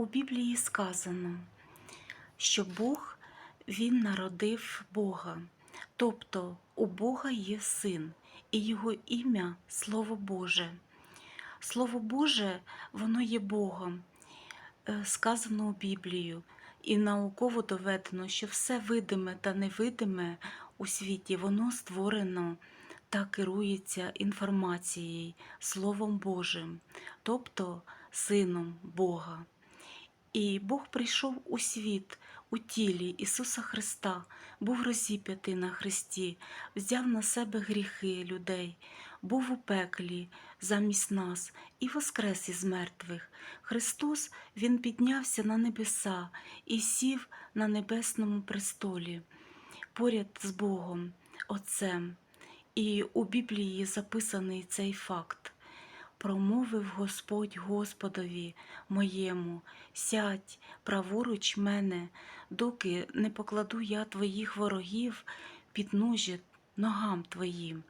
У Біблії сказано, що Бог Він народив Бога, тобто у Бога є син, і Його ім'я Слово Боже. Слово Боже, воно є Богом, Е, сказано у Біблію, і науково доведено, що все видиме та невидиме у світі, воно створено та керується інформацією, Словом Божим, тобто Сином Бога. І Бог прийшов у світ у тілі Ісуса Христа, був розіп'ятий на Христі, взяв на себе гріхи людей, був у пеклі замість нас і воскрес із мертвих. Христос Він піднявся на небеса і сів на небесному престолі поряд з Богом, Отцем. І у Біблії записаний цей факт. Промовив Господь Господові моєму, сядь праворуч мене, доки не покладу я твоїх ворогів під ножі ногам твоїм.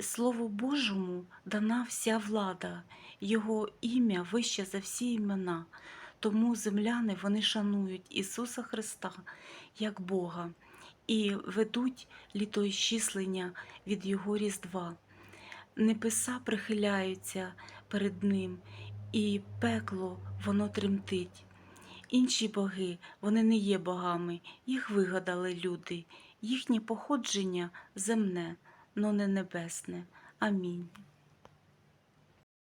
Слову Божому дана вся влада, Його ім'я вище за всі імена. Тому земляни вони шанують Ісуса Христа як Бога і ведуть літоіщислення від Його Різдва. Небеса прихиляються перед Ним, і пекло воно тремтить. Інші боги, вони не є богами, їх вигадали люди, їхнє походження земне, но не небесне. Амінь.